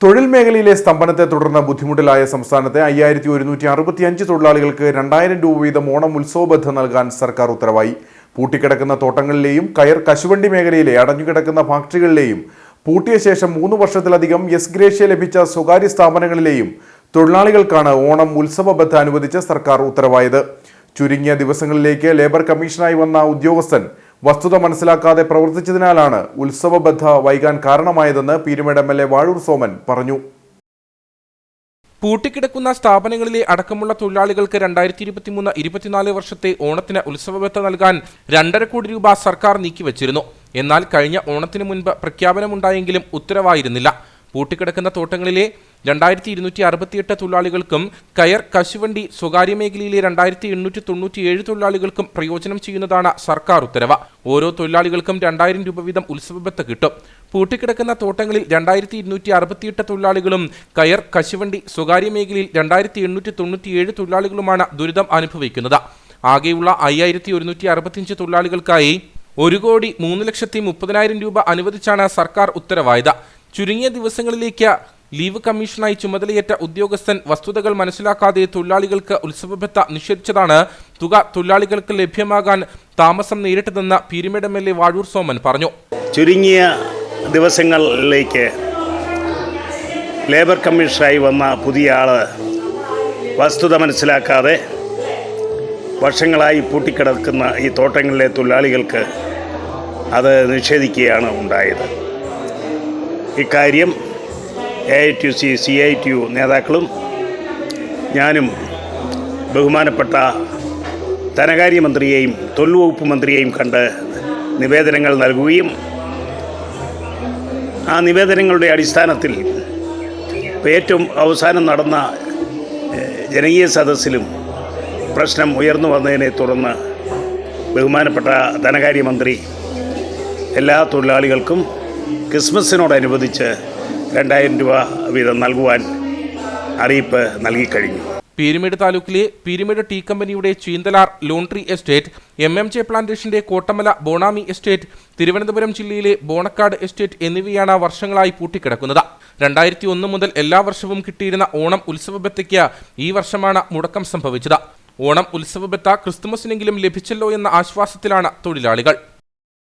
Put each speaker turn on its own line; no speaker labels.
തൊഴിൽ മേഖലയിലെ സ്തംഭനത്തെ തുടർന്ന് ബുദ്ധിമുട്ടിലായ സംസ്ഥാനത്തെ അയ്യായിരത്തി ഒരുന്നൂറ്റി അറുപത്തി അഞ്ച് തൊഴിലാളികൾക്ക് രണ്ടായിരം രൂപ വീതം ഓണം ഉത്സവബദ്ധ നൽകാൻ സർക്കാർ ഉത്തരവായി. പൂട്ടിക്കിടക്കുന്ന തോട്ടങ്ങളിലെയും കയർ കശുവണ്ടി മേഖലയിലെ അടഞ്ഞുകിടക്കുന്ന ഫാക്ടറികളിലെയും പൂട്ടിയ ശേഷം മൂന്ന് വർഷത്തിലധികം എസ് ഗ്രേഷ്യ ലഭിച്ച സ്വകാര്യ സ്ഥാപനങ്ങളിലെയും തൊഴിലാളികൾക്കാണ് ഓണം ഉത്സവബദ്ധ അനുവദിച്ച സർക്കാർ ഉത്തരവായത്. ചുരുങ്ങിയ ദിവസങ്ങളിലേക്ക് ലേബർ കമ്മീഷനായി വന്ന ഉദ്യോഗസ്ഥൻ വസ്തുത മനസ്സിലാക്കാതെ പ്രവർത്തിച്ചതിനാലാണ് ഉത്സവബദ്ധ വൈകാൻ കാരണമായതെന്ന് Peerumedu M L A Vazhoor Soman പറഞ്ഞു.
പൂട്ടിക്കിടക്കുന്ന സ്ഥാപനങ്ങളിലെ അടക്കമുള്ള തൊഴിലാളികൾക്ക് രണ്ടായിരത്തി ഇരുപത്തിമൂന്ന് ഇരുപത്തിനാല് വർഷത്തെ ഓണത്തിന് ഉത്സവബത്ത നൽകാൻ രണ്ടര കോടി രൂപ സർക്കാർ നീക്കിവച്ചിരുന്നു. എന്നാൽ കഴിഞ്ഞ ഓണത്തിന് മുൻപ് പ്രഖ്യാപനമുണ്ടായെങ്കിലും ഉത്തരവായിരുന്നില്ല. പൂട്ടിക്കിടക്കുന്ന തോട്ടങ്ങളിലെ രണ്ടായിരത്തി ഇരുന്നൂറ്റി അറുപത്തിയെട്ട് തൊഴിലാളികൾക്കും കയർ കശുവണ്ടി സ്വകാര്യ മേഖലയിലെ രണ്ടായിരത്തി എണ്ണൂറ്റി തൊണ്ണൂറ്റിയേഴ് തൊഴിലാളികൾക്കും പ്രയോജനം ചെയ്യുന്നതാണ് സർക്കാർ ഉത്തരവ്. ഓരോ തൊഴിലാളികൾക്കും രണ്ടായിരം രൂപ വീതം ഉത്സവബത്ത കിട്ടും. പൂട്ടിക്കിടക്കുന്ന തോട്ടങ്ങളിൽ രണ്ടായിരത്തി ഇരുന്നൂറ്റി അറുപത്തിയെട്ട് തൊഴിലാളികളും കയർ കശുവണ്ടി സ്വകാര്യ മേഖലയിൽ രണ്ടായിരത്തി എണ്ണൂറ്റി തൊണ്ണൂറ്റിയേഴ് തൊഴിലാളികളുമാണ് ദുരിതം അനുഭവിക്കുന്നത്. ആകെയുള്ള അയ്യായിരത്തി ഒരുന്നൂറ്റി അറുപത്തിയഞ്ച് തൊഴിലാളികൾക്കായി ഒരു കോടി മൂന്ന് ലക്ഷത്തി മുപ്പതിനായിരം രൂപ അനുവദിച്ചാണ് സർക്കാർ ഉത്തരവായത്. ചുരുങ്ങിയ ദിവസങ്ങളിലേക്ക് ലീവ് കമ്മീഷനായി ചുമതലയേറ്റ ഉദ്യോഗസ്ഥൻ വസ്തുതകൾ മനസ്സിലാക്കാതെ തൊഴിലാളികൾക്ക് ഉത്സവബത്ത നിഷേധിച്ചതാണ്. തുക തൊഴിലാളികൾക്ക് ലഭ്യമാകാൻ താമസം നേരിട്ടതെന്ന് Peerumedu M L A Vazhoor Soman പറഞ്ഞു.
ചുരുങ്ങിയ ദിവസങ്ങളിലേക്ക് ലേബർ കമ്മീഷനായി വന്ന പുതിയ ആൾ വസ്തുത മനസ്സിലാക്കാതെ വർഷങ്ങളായി പൂട്ടിക്കിടക്കുന്ന ഈ തോട്ടങ്ങളിലെ തൊഴിലാളികൾക്ക് അത് നിഷേധിക്കുകയാണ് ഉണ്ടായത്. ഇക്കാര്യം A I T U C C I T നേതാക്കളും ഞാനും ബഹുമാനപ്പെട്ട ധനകാര്യമന്ത്രിയെയും തൊഴിൽ വകുപ്പ് മന്ത്രിയെയും കണ്ട് നിവേദനങ്ങൾ നൽകുകയും ആ നിവേദനങ്ങളുടെ അടിസ്ഥാനത്തിൽ ഏറ്റവും അവസാനം നടന്ന ജനകീയ സദസ്സിലും പ്രശ്നം ഉയർന്നു വന്നതിനെ തുടർന്ന് ബഹുമാനപ്പെട്ട ധനകാര്യമന്ത്രി എല്ലാ തൊഴിലാളികൾക്കും ക്രിസ്മസിനോടനുബന്ധിച്ച് രണ്ടായിരം രൂപ വീതം നൽകുവാൻ അറിയിപ്പ് നൽകിക്കഴിഞ്ഞു.
പീരുമേട് താലൂക്കിലെ പീരുമേട് ടീ കമ്പനിയുടെ Cheenthalar laundry estate M M J പ്ലാന്റേഷന്റെ Kottamala Bonami estate Thiruvananthapuram ജില്ലയിലെ ബോണക്കാട് എസ്റ്റേറ്റ് എന്നിവയാണ് വർഷങ്ങളായി പൂട്ടിക്കിടക്കുന്നത്. രണ്ടായിരത്തി ഒന്ന് മുതൽ എല്ലാ വർഷവും കിട്ടിയിരുന്ന ഓണം ഉത്സവബത്തയ്ക്ക് ഈ വർഷമാണ് മുടക്കം സംഭവിച്ചത്. ഓണം ഉത്സവബത്ത ക്രിസ്തുമസിനെങ്കിലും ലഭിച്ചല്ലോ എന്ന ആശ്വാസത്തിലാണ് തൊഴിലാളികൾ.